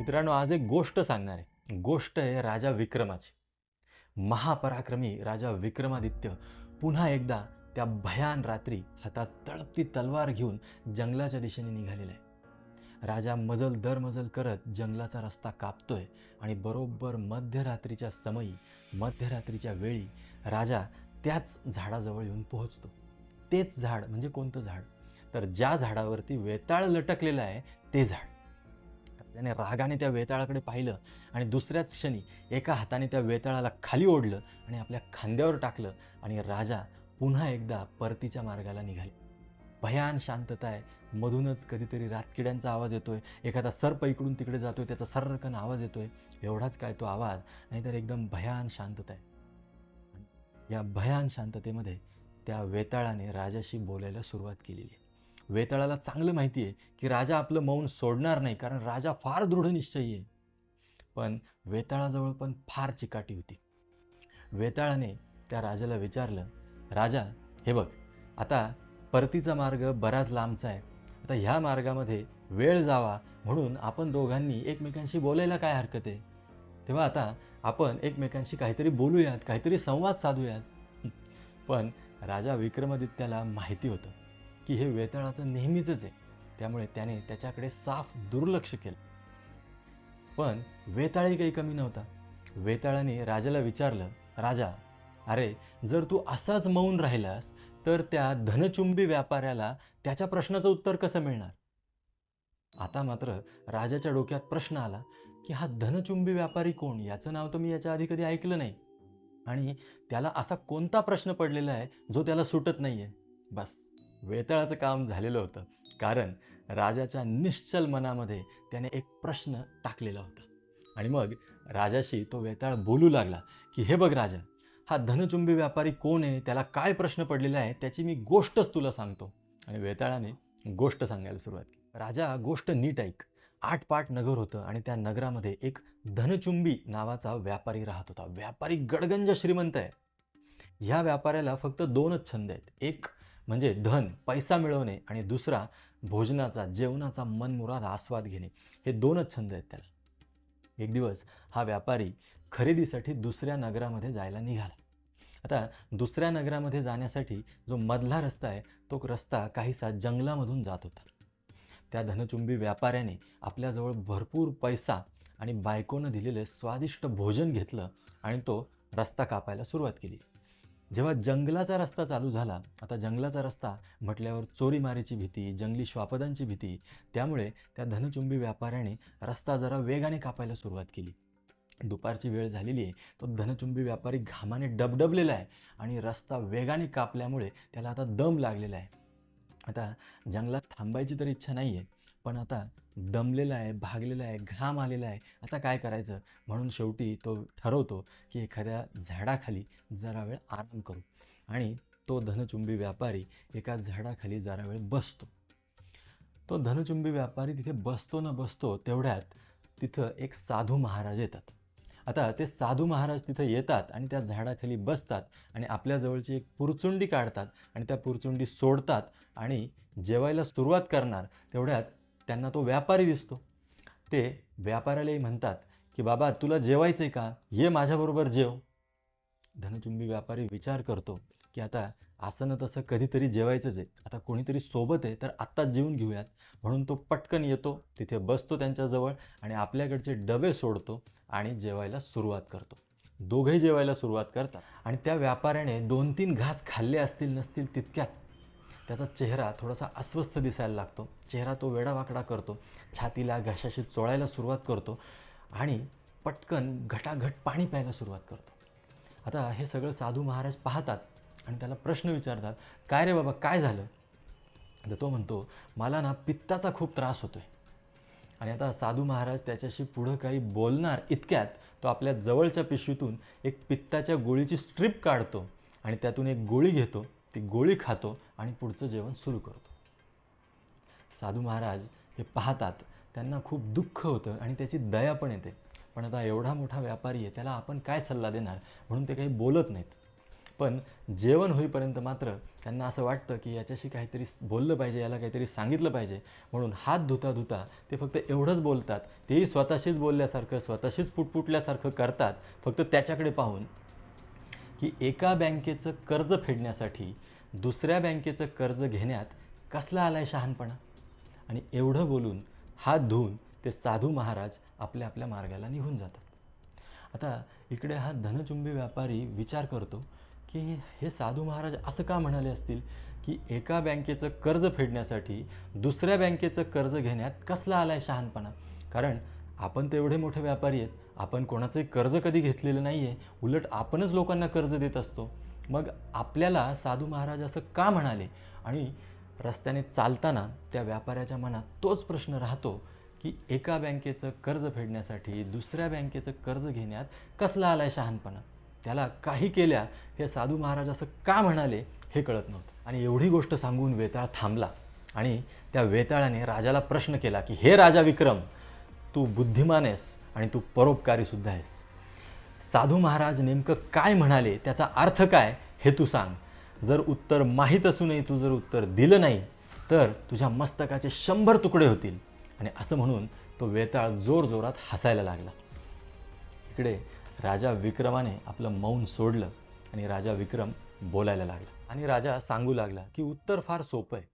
मित्रांनो आज एक गोष्ट सांगणार आहे. गोष्ट आहे राजा विक्रमाची. महापराक्रमी राजा विक्रमादित्य पुन्हा एकदा त्या भयान रात्री हातात तळपती तलवार घेऊन जंगलाच्या दिशेने निघालेला आहे. राजा मजल दर मजल करत जंगलाचा रस्ता कापतोय आणि बरोबर मध्यरात्रीच्या समयी मध्यरात्रीच्या वेळी राजा त्याच झाडाजवळ येऊन पोहोचतो. तेच झाड म्हणजे कोणतं झाड? तर ज्या झाडावरती वेताळ लटकलेलं आहे ते झाड. त्याने रागाने त्या वेताळाकडे पाहिलं आणि दुसऱ्याच क्षणी एका हाताने त्या वेताळाला खाली ओढलं आणि आपल्या खांद्यावर टाकलं आणि राजा पुन्हा एकदा परतीच्या मार्गाला निघाले. भयान शांतता आहे मधूनच कधीतरी रातकिड्यांचा आवाज येतोय एखादा सर्प इकडून तिकडे जातोय त्याचा सर्रकन आवाज येतोय एवढाच काय तो आवाज नाहीतर एकदम भयान शांतता आहे या भयान शांततेमध्ये त्या वेताळाने राजाशी बोलायला सुरुवात केलेली आहे. वेताळाला चांगलं माहिती आहे की राजा आपलं मौन सोडणार नाही कारण राजा फार दृढ निश्चयी आहे. पण वेताळाजवळ पण फार चिकाटी होती. वेताळाने त्या राजाला विचारलं राजा हे बघ आता परतीचा मार्ग बराच लांबचा आहे. आता ह्या मार्गामध्ये वेळ जावा म्हणून आपण दोघांनी एकमेकांशी बोलायला काय हरकत आहे? तेव्हा आता आपण एकमेकांशी काहीतरी बोलूयात काहीतरी संवाद साधूयात. पण राजा विक्रमादित्याला माहिती होतं. की हे वेतनाचं नेहमीचंच आहे. त्यामुळे त्याने त्याच्याकडे साफ दुर्लक्ष केलं. पण वेताळही काही कमी नव्हता. वेताळाने राजाला विचारलं राजा अरे जर तू असाच मौन राहिलास तर त्या धनचुंबी व्यापाऱ्याला त्याच्या प्रश्नाचं उत्तर कसं मिळणार? आता मात्र राजाच्या डोक्यात प्रश्न आला की हा धनचुंबी व्यापारी कोण? याचं नाव तर मी याच्या आधी कधी ऐकलं नाही. आणि त्याला असा कोणता प्रश्न पडलेला आहे जो त्याला सुटत नाही आहे बस. वेताळाचं काम झालेलं होतं. कारण राजाच्या निश्चल मनामध्ये त्याने एक प्रश्न टाकलेला होता. आणि मग राजाशी तो वेताळ बोलू लागला की हे बघ राजा हा धनचुंबी व्यापारी कोण आहे? त्याला काय प्रश्न पडलेला आहे त्याची मी गोष्टच तुला सांगतो. आणि वेताळाने गोष्ट सांगायला सुरुवात केली. राजा गोष्ट नीट ऐक. आठपाठ नगर होतं आणि त्या नगरामध्ये एक धनचुंबी नावाचा व्यापारी राहत होता. व्यापारी गडगंज श्रीमंत आहे. ह्या व्यापाऱ्याला फक्त दोनच छंद आहेत. एक म्हणजे धन पैसा मिळवणे आणि दुसरा भोजनाचा जेवणाचा मनमुराद आस्वाद घेणे. हे दोनच छंद आहेत त्याला. एक दिवस हा व्यापारी खरेदीसाठी दुसऱ्या नगरामध्ये जायला निघाला. आता दुसऱ्या नगरामध्ये जाण्यासाठी जो मधला रस्ता आहे तो रस्ता काहीसा जंगलामधून जात होता. त्या धनचुंबी व्यापाऱ्याने आपल्याजवळ भरपूर पैसा आणि बायकोनं दिलेले स्वादिष्ट भोजन घेतलं आणि तो रस्ता कापायला सुरुवात केली. जेव्हा जंगलाचा रस्ता चालू झाला आता जंगलाचा रस्ता म्हटल्यावर चोरीमारीची भीती जंगली श्वापदांची भीती त्यामुळे त्या धनचुंबी व्यापाऱ्याने रस्ता जरा वेगाने कापायला सुरुवात केली. दुपारची वेळ झालेली आहे तो धनचुंबी व्यापारी घामाने डबडबलेला आहे आणि रस्ता वेगाने कापल्यामुळे त्याला आता दम लागलेला आहे. आता जंगलात थांबायची तर इच्छा नाही आहे पण आता दमलेला आहे भागलेला आहे घाम आलेला आहे. आता काय करायचं? म्हणून शेवटी तो ठरवतो की एखाद्या झाडाखाली जरा वेळ आराम करू. आणि तो धनचुंबी व्यापारी एका झाडाखाली जरा वेळ बसतो. तो धनचुंबी व्यापारी तिथे बसतो ना बसतो तेवढ्यात तिथं एक साधू महाराज येतात. आता ते साधू महाराज तिथं येतात आणि त्या झाडाखाली बसतात आणि आपल्याजवळची एक पुरचुंडी काढतात आणि त्या पुरचुंडी सोडतात आणि जेवायला सुरुवात करणार तेवढ्यात त्यांना तो व्यापारी दिसतो. ते व्यापाऱ्यालाही म्हणतात की बाबा तुला जेवायचं आहे का? ये माझ्याबरोबर जेव. धनचुंबी व्यापारी विचार करतो की आता असं तसं कधीतरी जेवायचंच आहे. आता कोणीतरी सोबत आहे तर आत्ताच जेवून घेऊयात. म्हणून तो पटकन येतो तिथे बसतो त्यांच्याजवळ आणि आपल्याकडचे डबे सोडतो आणि जेवायला सुरुवात करतो. दोघेही जेवायला सुरुवात करतात आणि त्या व्यापाऱ्याने दोन तीन घास खाल्ले असतील नसतील तितक्यात त्याचा चेहरा थोडासा अस्वस्थ दिसायला लागतो. चेहरा तो वेडावाकडा करतो. छातीला घशाशी चोळायला सुरुवात करतो आणि पटकन घटाघट पाणी प्यायला सुरुवात करतो. आता हे सगळं साधू महाराज पाहतात आणि त्याला प्रश्न विचारतात काय रे बाबा काय झालं? तर तो म्हणतो मला ना पित्ताचा खूप त्रास होतोय. आणि आता साधू महाराज त्याच्याशी पुढं काही बोलणार इतक्यात तो आपल्या जवळच्या पिशवीतून एक पित्ताच्या गोळीची स्ट्रीप काढतो आणि त्यातून एक गोळी घेतो. ती गोळी खातो आणि पुढचं जेवण सुरू करतो. साधू महाराज हे पाहतात त्यांना खूप दुःख होतं आणि त्याची दया पण येते. पण आता एवढा मोठा व्यापारी आहे त्याला आपण काय सल्ला देणार? म्हणून ते काही बोलत नाहीत. पण जेवण होईपर्यंत मात्र त्यांना असं वाटतं की याच्याशी काहीतरी बोललं पाहिजे याला काहीतरी सांगितलं पाहिजे. म्हणून हात धुता धुता ते फक्त एवढंच बोलतात. तेही स्वतःशीच बोलल्यासारखं स्वतःशीच पुटपुटल्यासारखं करतात फक्त त्याच्याकडे पाहून. की एका बँकेचं कर्ज फेडण्यासाठी दुसऱ्या बँकेचं कर्ज घेण्यात कसला आलाय शहाणपणा? आणि एवढं बोलून हात धुवून ते साधू महाराज आपल्या आपल्या मार्गाला निघून जातात. आता इकडे हा धनचुंबी व्यापारी विचार करतो की हे साधू महाराज असं का म्हणाले असतील की एका बँकेचं कर्ज फेडण्यासाठी दुसऱ्या बँकेचं कर्ज घेण्यात कसला आलाय शहाणपणा? कारण आपण तर एवढे मोठे व्यापारी आहेत आपण कोणाचंही कर्ज कधी घेतलेलं नाही आहे उलट आपणच लोकांना कर्ज देत असतो. मग आपल्याला साधू महाराज असं का म्हणाले? आणि रस्त्याने चालताना त्या व्यापाऱ्याच्या मनात तोच प्रश्न राहतो की एका बँकेचं कर्ज फेडण्यासाठी दुसऱ्या बँकेचं कर्ज घेण्यात कसला आला आहे शहाणपणा? त्याला काही केल्या हे साधू महाराज असं का म्हणाले हे कळत नव्हतं. आणि एवढी गोष्ट सांगून वेताळ थांबला. आणि त्या वेताळाने राजाला प्रश्न केला की हे राजा विक्रम तू बुद्धिमान आहेस आणि तू परोपकारीसुद्धा आहेस. साधू महाराज नेमकं काय म्हणाले त्याचा अर्थ काय हे तू सांग. जर उत्तर माहीत असूनही तू जर उत्तर दिलं नाही तर तुझ्या मस्तकाचे शंभर तुकडे होतील. आणि असं म्हणून तो वेताळ जोरजोरात हसायला लागला. इकडे राजा विक्रमाने आपलं मौन सोडलं आणि राजा विक्रम बोलायला लागला. आणि राजा सांगू लागला की उत्तर फार सोपं आहे.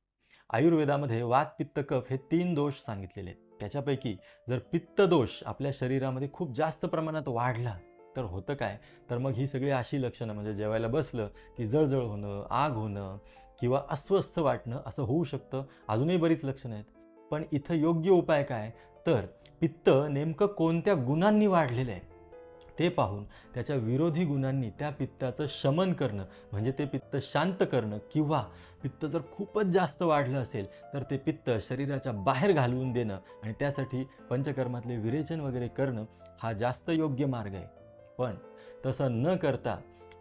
आयुर्वेदामध्ये वात पित्त कफ हे तीन दोष सांगितलेले आहेत. त्याच्यापैकी जर पित्त दोष आपल्या शरीरामध्ये खूप जास्त प्रमाणात वाढला तर होतं काय? तर मग ही सगळी अशी लक्षणं म्हणजे जेवायला बसलं की जळजळ होणं आग होणं किंवा अस्वस्थ वाटणं असं होऊ शकतं. अजूनही बरीच लक्षणं आहेत. पण इथं योग्य उपाय काय? तर पित्त नेमकं कोणत्या गुणांनी वाढलेलं आहे? ते पाहून त्याच्या विरोधी गुणांनी त्या पित्ताचं शमन करणं म्हणजे ते पित्त शांत करणं किंवा पित्त जर खूपच जास्त वाढलं असेल तर ते पित्त शरीराच्या बाहेर घालवून देणं आणि त्यासाठी पंचकर्मातले विरेचन वगैरे करणं हा जास्त योग्य मार्ग आहे. पण तसं न करता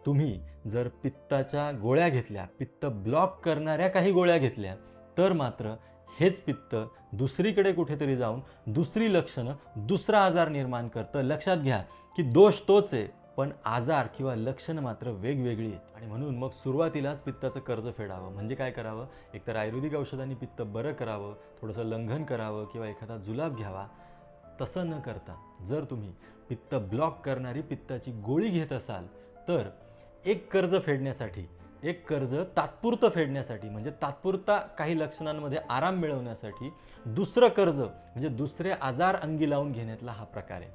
तुम्ही जर पित्ताच्या गोळ्या घेतल्या पित्त ब्लॉक करणाऱ्या काही गोळ्या घेतल्या तर मात्र हेच पित्त दुसरीकडे कुठेतरी जाऊन दुसरी लक्षणं दुसरा आजार निर्माण करतं. लक्षात घ्या की दोष तोच आहे पण आजार किंवा लक्षणं मात्र वेगवेगळी आहेत. आणि म्हणून मग सुरुवातीलाच पित्ताचं कर्ज फेडावं. म्हणजे काय करावं? एकतर आयुर्वेदिक औषधांनी पित्त बरं करावं थोडंसं लंघन करावं किंवा एखादा जुलाब घ्यावा. तसं न करता जर तुम्ही पित्त ब्लॉक करणारी पित्ताची गोळी घेत असाल तर एक कर्ज फेडण्यासाठी एक कर्ज तात्पुरतं फेडण्यासाठी म्हणजे तात्पुरता काही लक्षणांमध्ये आराम मिळवण्यासाठी दुसरं कर्ज म्हणजे दुसरे आजार अंगी लावून घेण्यातला हा प्रकार आहे.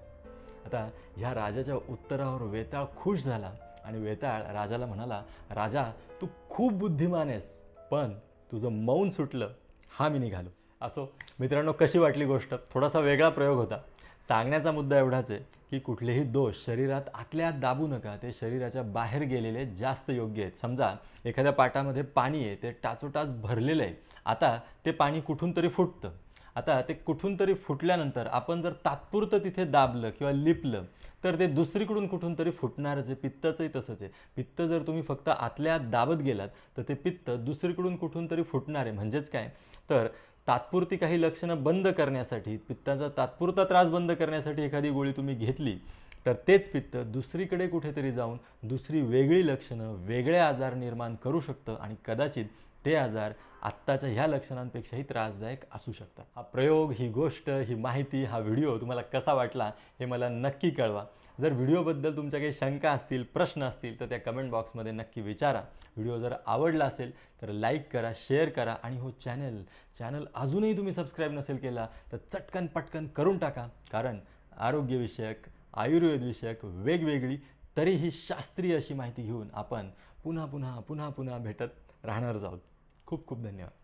आता ह्या राजाच्या उत्तरावर वेताळ खुश झाला आणि वेताळ राजाला म्हणाला राजा तू खूप बुद्धिमान आहेस पण तुझं मौन सुटलं हा मी निघालो. असो मित्रांनो कशी वाटली गोष्ट? थोडासा वेगळा प्रयोग होता. सांगण्याचा मुद्दा एवढाच आहे की कुठलेही दोष शरीरात आतल्या आत दाबू नका. ते शरीराच्या बाहेर गेलेले जास्त योग्य आहेत. समजा एखाद्या पाटामध्ये पाणी आहे ते टाचोटाच भरलेलं आहे. आता ते पाणी कुठून तरी फुटतं. आता ते कुठून तरी फुटल्यानंतर आपण जर तात्पुरतं तिथे दाबलं किंवा लिपलं तर ते दुसरीकडून कुठून तरी फुटणारच आहे पित्ताचंही तसंच आहे. पित्त जर तुम्ही फक्त आतल्या आत दाबत गेलात तर ते पित्त दुसरीकडून कुठून तरी फुटणार आहे. म्हणजेच काय? तर तात्पुरती काही लक्षणं बंद करण्यासाठी पित्ताचा तात्पुरता त्रास बंद करण्यासाठी एखादी गोळी तुम्ही घेतली तर तेच पित्त दुसरीकडे कुठेतरी जाऊन दुसरी वेगळी लक्षणं वेगळे आजार निर्माण करू शकतं आणि कदाचित ते आजार आत्ताच्या ह्या लक्षणांपेक्षाही त्रासदायक असू शकतात. हा प्रयोग ही गोष्ट ही माहिती हा व्हिडिओ तुम्हाला कसा वाटला हे मला नक्की कळवा. जर व्हिडिओबद्दल तुमच्या काही शंका असतील प्रश्न असतील तर त्या कमेंट बॉक्समध्ये नक्की विचारा. व्हिडिओ जर आवडला असेल तर लाईक करा शेअर करा आणि हो चॅनल चॅनल अजूनही तुम्ही सबस्क्राईब नसेल केला तर चटकन पटकन करून टाका. कारण आरोग्यविषयक आयुर्वेदविषयक वेगवेगळी तरीही शास्त्रीय अशी माहिती घेऊन आपण पुन्हा पुन्हा पुन्हा पुन्हा भेटत राहणार आहोत. खूप खूप धन्यवाद.